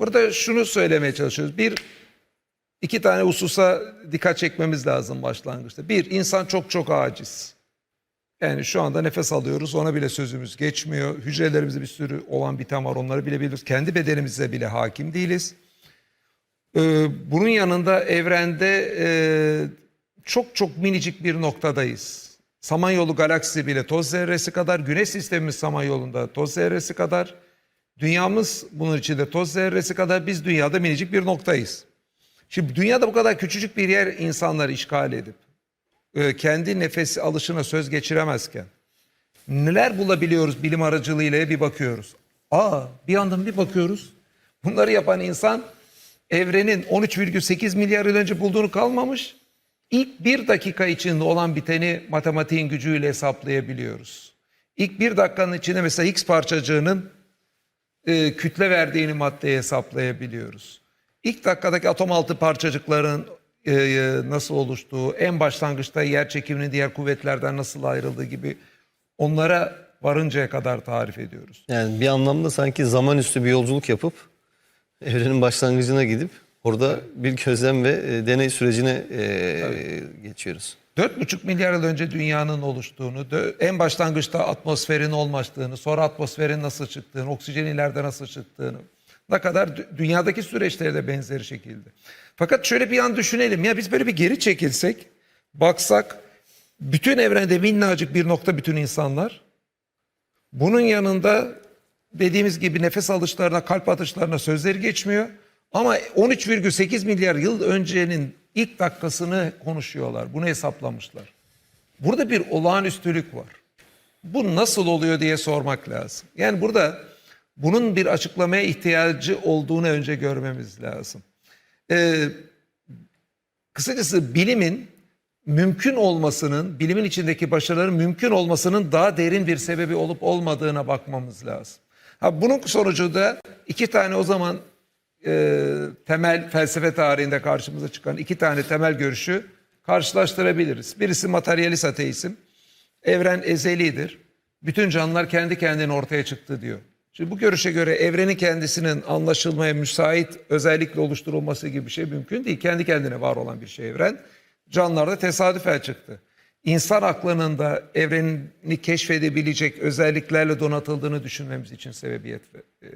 Burada şunu söylemeye çalışıyoruz. Bir, iki tane hususa dikkat çekmemiz lazım başlangıçta. Bir, insan çok çok aciz. Yani şu anda nefes alıyoruz ona bile sözümüz geçmiyor. Hücrelerimizde bir sürü olan biten var onları bile biliyoruz. Kendi bedenimize bile hakim değiliz. Ee, bunun yanında evrende e, çok çok minicik bir noktadayız. Samanyolu galaksisi bile toz zerresi kadar, güneş sistemimiz Samanyolu'nda toz zerresi kadar, dünyamız bunun içinde toz zerresi kadar biz dünyada minicik bir noktayız. Şimdi dünyada bu kadar küçücük bir yer insanları işgal edip e, kendi nefesi alışına söz geçiremezken neler bulabiliyoruz bilim aracılığıyla bir bakıyoruz. Aa bir yandan bir bakıyoruz. Bunları yapan insan evrenin 13,8 milyar yıl önce bulduğunu kalmamış. İlk bir dakika içinde olan biteni matematiğin gücüyle hesaplayabiliyoruz. İlk bir dakikanın içinde mesela Higgs parçacığının e, kütle verdiğini maddeye hesaplayabiliyoruz. İlk dakikadaki atom altı parçacıkların e, e, nasıl oluştuğu, en başlangıçta yer çekiminin diğer kuvvetlerden nasıl ayrıldığı gibi onlara varıncaya kadar tarif ediyoruz. Yani bir anlamda sanki zaman üstü bir yolculuk yapıp evrenin başlangıcına gidip orada bir gözlem ve e, deney sürecine e, geçiyoruz. 4,5 milyar yıl önce dünyanın oluştuğunu, en başlangıçta atmosferin olmaştığını, sonra atmosferin nasıl çıktığını, oksijen ileride nasıl çıktığını, ne kadar dü- dünyadaki süreçleri de benzeri şekilde. Fakat şöyle bir an düşünelim ya biz böyle bir geri çekilsek, baksak bütün evrende minnacık bir nokta bütün insanlar. Bunun yanında dediğimiz gibi nefes alışlarına, kalp atışlarına sözleri geçmiyor. Ama 13,8 milyar yıl öncenin ilk dakikasını konuşuyorlar. Bunu hesaplamışlar. Burada bir olağanüstülük var. Bu nasıl oluyor diye sormak lazım. Yani burada bunun bir açıklamaya ihtiyacı olduğunu önce görmemiz lazım. Ee, kısacası bilimin mümkün olmasının, bilimin içindeki başarıların mümkün olmasının daha derin bir sebebi olup olmadığına bakmamız lazım. Ha, bunun sonucu da iki tane o zaman e, temel felsefe tarihinde karşımıza çıkan iki tane temel görüşü karşılaştırabiliriz. Birisi materyalist ateizm. Evren ezelidir. Bütün canlılar kendi kendine ortaya çıktı diyor. Şimdi bu görüşe göre evrenin kendisinin anlaşılmaya müsait özellikle oluşturulması gibi bir şey mümkün değil. Kendi kendine var olan bir şey evren. Canlılarda tesadüfen çıktı. İnsan aklının da evrenini keşfedebilecek özelliklerle donatıldığını düşünmemiz için sebebiyet e,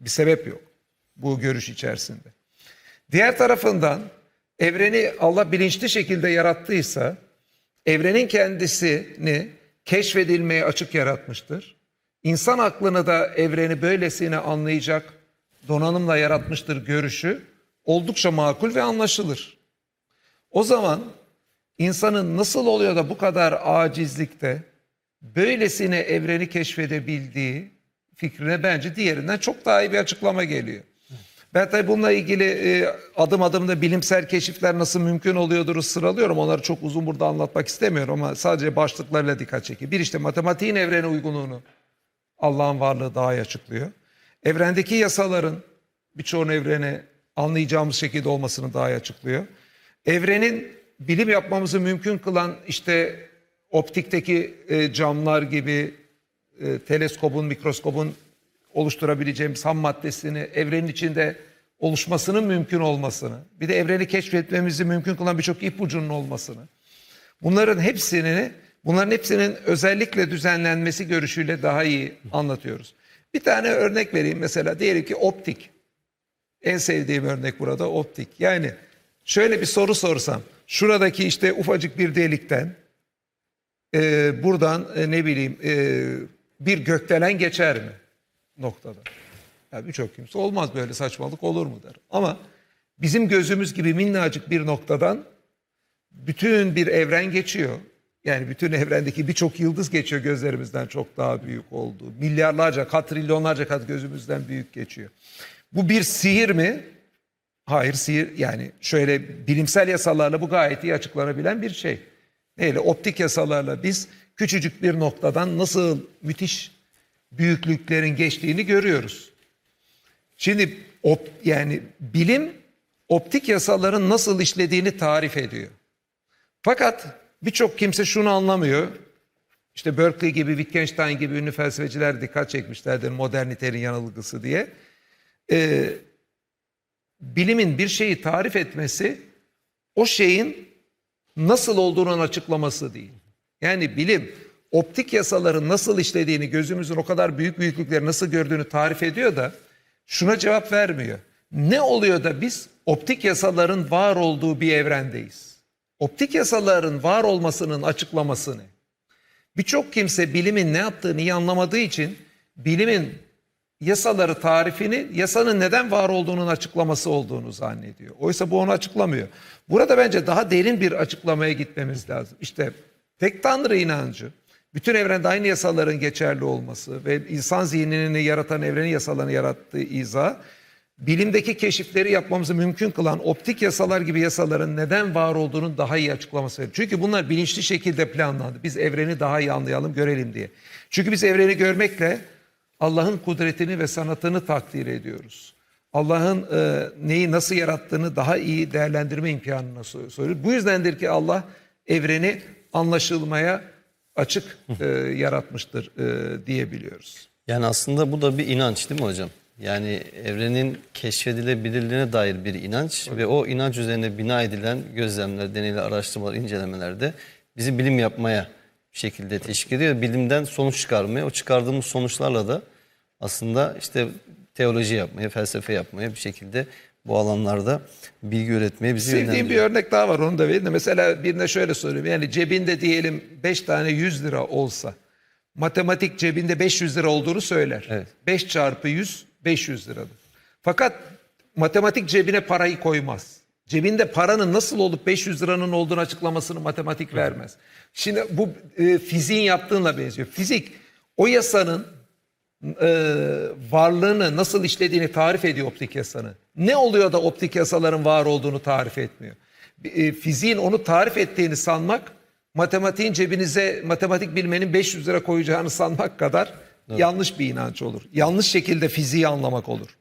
bir sebep yok bu görüş içerisinde. Diğer tarafından evreni Allah bilinçli şekilde yarattıysa evrenin kendisini keşfedilmeye açık yaratmıştır. İnsan aklını da evreni böylesine anlayacak donanımla yaratmıştır görüşü oldukça makul ve anlaşılır. O zaman insanın nasıl oluyor da bu kadar acizlikte böylesine evreni keşfedebildiği fikrine bence diğerinden çok daha iyi bir açıklama geliyor. Ben tabii bununla ilgili e, adım adım da bilimsel keşifler nasıl mümkün oluyordur sıralıyorum. Onları çok uzun burada anlatmak istemiyorum ama sadece başlıklarıyla dikkat çekiyor. Bir işte matematiğin evrene uygunluğunu Allah'ın varlığı daha iyi açıklıyor. Evrendeki yasaların birçoğun evrene anlayacağımız şekilde olmasını daha iyi açıklıyor. Evrenin bilim yapmamızı mümkün kılan işte optikteki e, camlar gibi e, teleskopun, mikroskopun oluşturabileceğimiz ham maddesini, evrenin içinde oluşmasının mümkün olmasını, bir de evreni keşfetmemizi mümkün kılan birçok ipucunun olmasını, bunların hepsini, bunların hepsinin özellikle düzenlenmesi görüşüyle daha iyi anlatıyoruz. Bir tane örnek vereyim mesela diyelim ki optik. En sevdiğim örnek burada optik. Yani şöyle bir soru sorsam, şuradaki işte ufacık bir delikten e, buradan e, ne bileyim e, bir gökdelen geçer mi noktada? Ya birçok kimse olmaz böyle saçmalık olur mu der. Ama bizim gözümüz gibi minnacık bir noktadan bütün bir evren geçiyor. Yani bütün evrendeki birçok yıldız geçiyor gözlerimizden çok daha büyük olduğu. Milyarlarca, kat trilyonlarca kat gözümüzden büyük geçiyor. Bu bir sihir mi? Hayır sihir yani şöyle bilimsel yasalarla bu gayet iyi açıklanabilen bir şey. Neyle? Optik yasalarla biz küçücük bir noktadan nasıl müthiş büyüklüklerin geçtiğini görüyoruz. Şimdi op, yani bilim optik yasaların nasıl işlediğini tarif ediyor. Fakat birçok kimse şunu anlamıyor. İşte Berkeley gibi, Wittgenstein gibi ünlü felsefeciler dikkat çekmişlerdir modernitenin yanılgısı diye. Ee, bilimin bir şeyi tarif etmesi o şeyin nasıl olduğunun açıklaması değil. Yani bilim optik yasaların nasıl işlediğini, gözümüzün o kadar büyük büyüklükleri nasıl gördüğünü tarif ediyor da şuna cevap vermiyor. Ne oluyor da biz optik yasaların var olduğu bir evrendeyiz? Optik yasaların var olmasının açıklaması ne? Birçok kimse bilimin ne yaptığını iyi anlamadığı için bilimin yasaları tarifini yasanın neden var olduğunun açıklaması olduğunu zannediyor. Oysa bu onu açıklamıyor. Burada bence daha derin bir açıklamaya gitmemiz lazım. İşte tek tanrı inancı, bütün evrende aynı yasaların geçerli olması ve insan zihnini yaratan evrenin yasalarını yarattığı izah, bilimdeki keşifleri yapmamızı mümkün kılan optik yasalar gibi yasaların neden var olduğunun daha iyi açıklaması. Çünkü bunlar bilinçli şekilde planlandı. Biz evreni daha iyi anlayalım, görelim diye. Çünkü biz evreni görmekle Allah'ın kudretini ve sanatını takdir ediyoruz. Allah'ın e, neyi nasıl yarattığını daha iyi değerlendirme imkanını söylüyor. Bu yüzdendir ki Allah evreni anlaşılmaya açık e, yaratmıştır e, diyebiliyoruz. Yani aslında bu da bir inanç değil mi hocam? Yani evrenin keşfedilebilirliğine dair bir inanç ve o inanç üzerine bina edilen gözlemler, deneyler, araştırmalar, incelemelerde bizi bilim yapmaya bir şekilde teşvik ediyor. Bilimden sonuç çıkarmaya, o çıkardığımız sonuçlarla da aslında işte teoloji yapmaya, felsefe yapmaya bir şekilde bu alanlarda bilgi üretmeye bizi Sevdiğim bir örnek daha var onu da vereyim de. Mesela birine şöyle söyleyeyim. Yani cebinde diyelim 5 tane 100 lira olsa matematik cebinde 500 lira olduğunu söyler. Evet. 5 çarpı 100 500 liradır. Fakat matematik cebine parayı koymaz. Cebinde paranın nasıl olup 500 liranın olduğunu açıklamasını matematik vermez. Şimdi bu e, fiziğin yaptığınla benziyor. Fizik o yasanın e, varlığını nasıl işlediğini tarif ediyor optik yasanın. Ne oluyor da optik yasaların var olduğunu tarif etmiyor. E, fiziğin onu tarif ettiğini sanmak, matematiğin cebinize matematik bilmenin 500 lira koyacağını sanmak kadar yanlış bir inanç olur. Yanlış şekilde fiziği anlamak olur.